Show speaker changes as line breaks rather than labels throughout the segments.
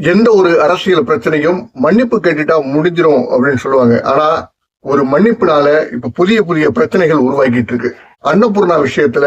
எந்த ஒரு அரசியல் பிரச்சனையும் மன்னிப்பு கேட்டுட்டா முடிஞ்சிடும் அப்படின்னு சொல்லுவாங்க. ஆனா ஒரு மன்னிப்புனால இப்ப புதிய புதிய பிரச்சனைகள் உருவாக்கிட்டு இருக்கு. அன்னபூர்ணா விஷயத்துல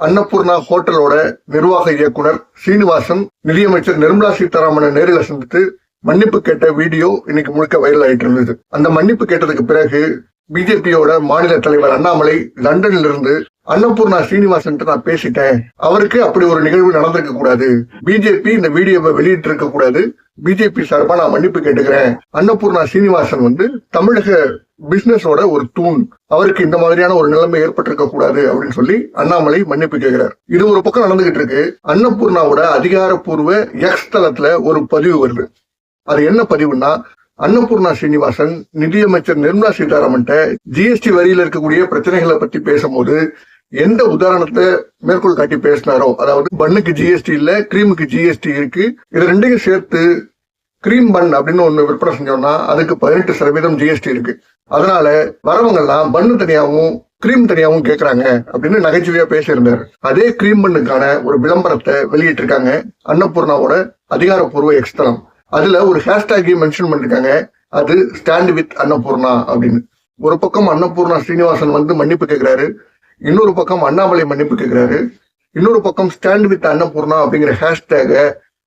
அன்னபூர்ணா ஹோட்டலோட நிர்வாக இயக்குனர் சீனிவாசன் நிதியமைச்சர் நிர்மலா சீதாராமனை நேரில் சந்தித்து மன்னிப்பு கேட்ட வீடியோ இன்னைக்கு முழுக்க வைரல் ஆயிட்டு இருந்தது. அந்த மன்னிப்பு கேட்டதுக்கு பிறகு பிஜேபியோட மாநில தலைவர் அண்ணாமலை லண்டன்ல இருந்து அன்னபூர்ணா சீனிவாசன் நான் பேசிட்டேன். அவருக்கு அப்படி ஒரு நிகழ்வு நடந்திருக்க கூடாது. பிஜேபி இந்த வீடியோவை வெளியிட்டு இருக்க கூடாது பிஜேபி சார்பா நான் மன்னிப்பு கேட்டுக்கிறேன். அன்னபூர்ணா சீனிவாசன் வந்து தமிழக பிசினஸோட ஒரு தூண். அவருக்கு இந்த மாதிரியான ஒரு நிலைமை ஏற்பட்டிருக்க கூடாது அப்படின்னு சொல்லி அண்ணாமலை மன்னிப்பு கேட்கிறார். இது ஒரு பக்கம் நடந்துகிட்டு இருக்கு. அன்னபூர்ணாவோட அதிகாரப்பூர்வ எக்ஸ் தளத்துல ஒரு பதிவு வருது. அது என்ன பதிவுன்னா அன்னபூர்ணா ஸ்ரீனிவாசன் நிதியமைச்சர் நிர்மலா சீதாராமன்ட்ட ஜிஎஸ்டி வரியில இருக்கக்கூடிய பிரச்சனைகளை பத்தி பேசும்போது எந்த உதாரணத்தை மேற்கோள் காட்டி பேசினாரோ அதாவது பண்ணுக்கு ஜிஎஸ்டி இல்ல கிரீமுக்கு ஜிஎஸ்டி இருக்கு இது ரெண்டையும் சேர்த்து கிரீம் பன் அப்படின்னு ஒண்ணு விற்பனை செஞ்சோம்னா அதுக்கு பதினெட்டு சதவீதம் ஜிஎஸ்டி இருக்கு. அதனால வரவங்க எல்லாம் பண்ணு தனியாகவும் கிரீம் தனியாகவும் கேட்கறாங்க அப்படின்னு நகைச்சுவையா பேசியிருந்தாரு. அதே கிரீம் பண்ணுக்கான ஒரு விளம்பரத்தை வெளியிட்டிருக்காங்க அன்னபூர்ணாவோட அதிகாரப்பூர்வ எக்ஸ்தலம். அதுல ஒரு ஹேஷ்டேக்கையும் மென்ஷன் பண்ணிருக்காங்க அது ஸ்டாண்ட் வித் அன்னபூர்ணா அப்படின்னு. ஒரு பக்கம் அன்னபூர்ணா ஸ்ரீனிவாசன் வந்து மன்னிப்பு கேட்கிறாரு இன்னொரு பக்கம் அண்ணாமலை மன்னிப்பு கேட்கிறாரு இன்னொரு பக்கம் ஸ்டாண்ட் வித் அன்னபூர்ணா அப்படிங்கிற ஹேஷ்டேக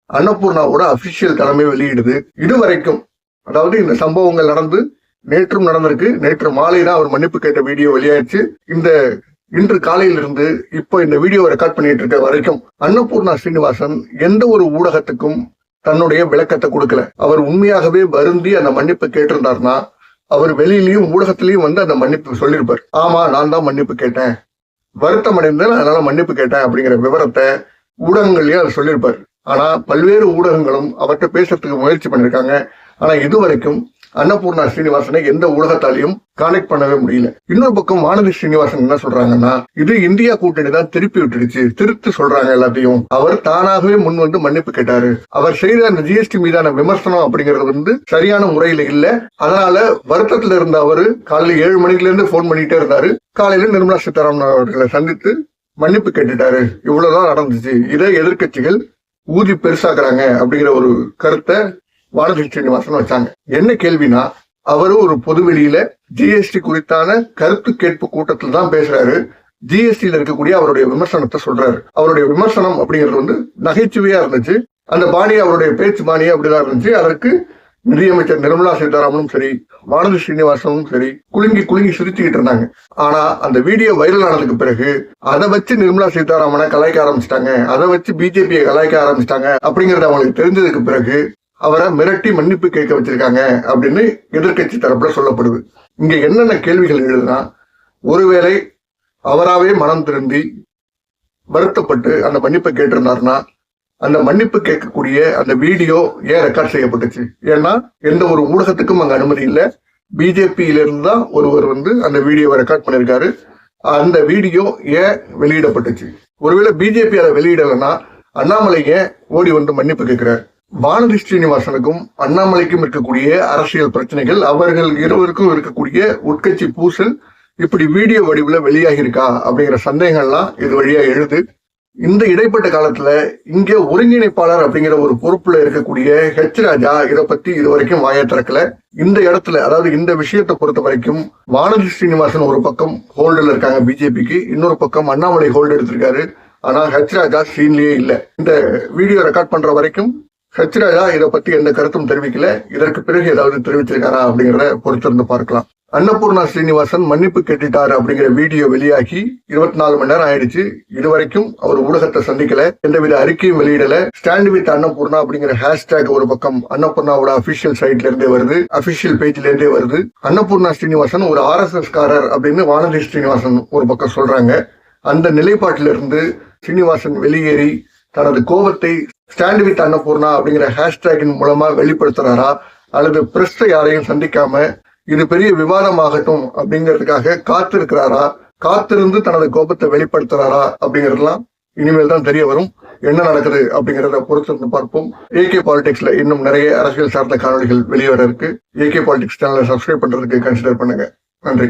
அன்னபூர்ணாவோட அபிஷியல் தலைமை வெளியிடுது. இதுவரைக்கும் அதாவது இந்த சம்பவங்கள் நடந்து நேற்றும் நடந்திருக்கு. நேற்று மாலை தான் அவர் மன்னிப்பு கேட்ட வீடியோ வெளியாயிடுச்சு. இந்த இன்று காலையிலிருந்து இப்போ இந்த வீடியோ ரெக்கார்ட் பண்ணிட்டு இருக்க வரைக்கும் அன்னபூர்ணா ஸ்ரீனிவாசன் எந்த ஒரு ஊடகத்துக்கும் தன்னுடைய விளக்கத்தை கொடுக்கல. அவர் உண்மையாகவே வருந்தி அந்த மன்னிப்பு கேட்டிருந்தாருன்னா அவர் வெளியிலயும் ஊடகத்திலயும் வந்து அந்த மன்னிப்பு சொல்லியிருப்பார். ஆமா நான் தான் மன்னிப்பு கேட்டேன். வருத்தம் அடைந்தேன் அதனால மன்னிப்பு கேட்டேன் அப்படிங்கிற விவரத்தை ஊடகங்கள்லயும் அவர் சொல்லியிருப்பார். ஆனா பல்வேறு ஊடகங்களும் அவர்கிட்ட பேசுறதுக்கு முயற்சி பண்ணிருக்காங்க ஆனா இதுவரைக்கும் அன்னபூர்ணா ஸ்ரீனிவாசனை எந்த ஊடகத்தாலையும் கனெக்ட் பண்ணவே முடியல. இன்னொரு பக்கம் வானதி ஸ்ரீனிவாசன் என்ன சொல்றாங்கன்னா இது இந்தியா கூட்டணி தான் திருப்பி விட்டுடுச்சு திருத்து சொல்றாங்க எல்லாத்தையும். அவர் தானாகவே முன் வந்து மன்னிப்பு கேட்டாரு. அவர் செய்த அந்த ஜிஎஸ்டி மீதான விமர்சனம் அப்படிங்கிறது வந்து சரியான முறையில இல்ல. அதனால வருத்தத்துல இருந்த அவரு காலையில ஏழு மணில இருந்து போன் பண்ணிட்டே இருந்தாரு. காலையில நிர்மலா சீதாராமன் அவர்களை சந்தித்து மன்னிப்பு கேட்டுட்டாரு. இவ்வளவுதான் நடந்துச்சு. இதை எதிர்கட்சிகள் ஊதி பெருசாக்குறாங்க அப்படிங்கிற ஒரு கருத்தை வானதி ஸ்ரீனிவாசன் வச்சாங்க. என்ன கேள்வினா அவரு ஒரு பொதுவெளியில ஜிஎஸ்டி குறித்தான கருத்து கேட்பு கூட்டத்தில் தான் பேசுறாரு. ஜிஎஸ்டியில இருக்கக்கூடிய அவருடைய விமர்சனத்தை சொல்றாரு. அவருடைய விமர்சனம் அப்படிங்கிறது வந்து நகைச்சுவையா இருந்துச்சு. அந்த பாணி அவருடைய பேச்சு பாணி அப்படிதான் இருந்துச்சு. அதற்கு நிதியமைச்சர் நிர்மலா சீதாராமனும் சரி வானதி ஸ்ரீனிவாசனும் சரி குலுங்கி குலுங்கி சிரிச்சுக்கிட்டு இருந்தாங்க. ஆனா அந்த வீடியோ வைரல் ஆனதுக்கு பிறகு அதை வச்சு நிர்மலா சீதாராமனை கலாய்க்க ஆரம்பிச்சிட்டாங்க. அதை வச்சு பிஜேபியை கலாய்க்க ஆரம்பிச்சிட்டாங்க அப்படிங்கறது அவங்களுக்கு தெரிஞ்சதுக்கு பிறகு அவரை மிரட்டி மன்னிப்பு கேட்க வச்சிருக்காங்க அப்படின்னு எதிர்க்கட்சி தரப்புல சொல்லப்படுது. இங்க என்னென்ன கேள்விகள் எழுதுனா ஒருவேளை அவராவே மனம் திருந்தி வருத்தப்பட்டு அந்த மன்னிப்பை கேட்டிருந்தாருன்னா அந்த மன்னிப்பு கேட்கக்கூடிய அந்த வீடியோ ஏன் ரெக்கார்ட் செய்யப்பட்டுச்சு? ஏன்னா எந்த ஒரு ஊடகத்துக்கும் அங்க அனுமதி இல்லை. பிஜேபியிலிருந்து தான் ஒருவர் வந்து அந்த வீடியோவை ரெக்கார்ட் பண்ணியிருக்காரு அந்த வீடியோ ஏன் வெளியிடப்பட்டுச்சு? ஒருவேளை பிஜேபி அதை வெளியிடலைன்னா அண்ணாமலை ஏன் ஓடி வந்து மன்னிப்பு கேட்கிறார்? வானதி ஸ்ரீனிவாசனுக்கும் அண்ணாமலைக்கும் இருக்கக்கூடிய அரசியல் பிரச்சனைகள் அவர்கள் இருவருக்கும் இருக்கக்கூடிய உட்கட்சி பூசல் இப்படி வீடியோ வடிவில் வெளியாகி இருக்கா அப்படிங்கிற சந்தேகங்கள்லாம் இது வழியா எழுது. இந்த இடைப்பட்ட காலத்துல இங்க ஒருங்கிணைப்பாளர் அப்படிங்கிற ஒரு பொறுப்புல இருக்கக்கூடிய ஹெச் ராஜா இதை பத்தி இது வரைக்கும் வாய திறக்கல. இந்த இடத்துல அதாவது இந்த விஷயத்தை பொறுத்த வரைக்கும் வானதி ஸ்ரீனிவாசன் ஒரு பக்கம் ஹோல்டில் இருக்காங்க பிஜேபிக்கு இன்னொரு பக்கம் அண்ணாமலை ஹோல்டு எடுத்திருக்காரு. ஆனா ஹெச் ராஜா சீன்லயே இல்லை. இந்த வீடியோ ரெக்கார்ட் பண்ற வரைக்கும் ஹெச் இதை பத்தி எந்த கருத்தும் தெரிவிக்கல. இதற்கு பிறகு ஏதாவது தெரிவிச்சிருக்காரா அப்படிங்கிறத பொறுத்திருந்து பார்க்கலாம். அன்னபூர்ணா ஸ்ரீனிவாசன் மன்னிப்பு கேட்டுட்டாரு அப்படிங்கிற வீடியோ வெளியாகி இருபத்தி நாலு மணி நேரம் ஆயிடுச்சு. இதுவரைக்கும் அவர் ஊடகத்தை சந்திக்கல. எந்தவித அறிக்கையும் வெளியிடல. ஸ்டாண்ட் வித் அன்னபூர்ணா அப்படிங்கிற ஹேஷ்டேக் ஒரு பக்கம் அன்னபூர்ணாவோட அபிஷியல் சைட்ல இருந்தே வருது. அபிஷியல் பேஜ்ல இருந்தே வருது. அன்னபூர்ணா ஸ்ரீனிவாசன் ஒரு ஆர் எஸ் எஸ் காரர் அப்படின்னு வானதி ஸ்ரீனிவாசன் ஒரு பக்கம் சொல்றாங்க. அந்த நிலைப்பாட்டிலிருந்து ஸ்ரீனிவாசன் வெளியேறி தனது கோபத்தை ஸ்டாண்ட் வித் அன்னபூர்ணா அப்படிங்கிற ஹேஷ்டேக்கின் மூலமா வெளிப்படுத்துறாரா அல்லது பிரஸ்ட யாரையும் சந்திக்காம இது பெரிய விவாதமாகட்டும் அப்படிங்கிறதுக்காக காத்திருக்கிறாரா? காத்திருந்து தனது கோபத்தை வெளிப்படுத்துறாரா அப்படிங்கறதெல்லாம் இனிமேல் தான் தெரிய வரும். என்ன நடக்குது அப்படிங்கறத பொறுத்திருந்து பார்ப்போம். ஏகே பாலிடிக்ஸ்ல இன்னும் நிறைய அரசியல் சார்ந்த காணொலிகள் வெளியே வர இருக்கு ஏகே பாலிடிக்ஸ் சேனலை சப்ஸ்கிரைப் பண்றதுக்கு கன்சிடர் பண்ணுங்க. நன்றி.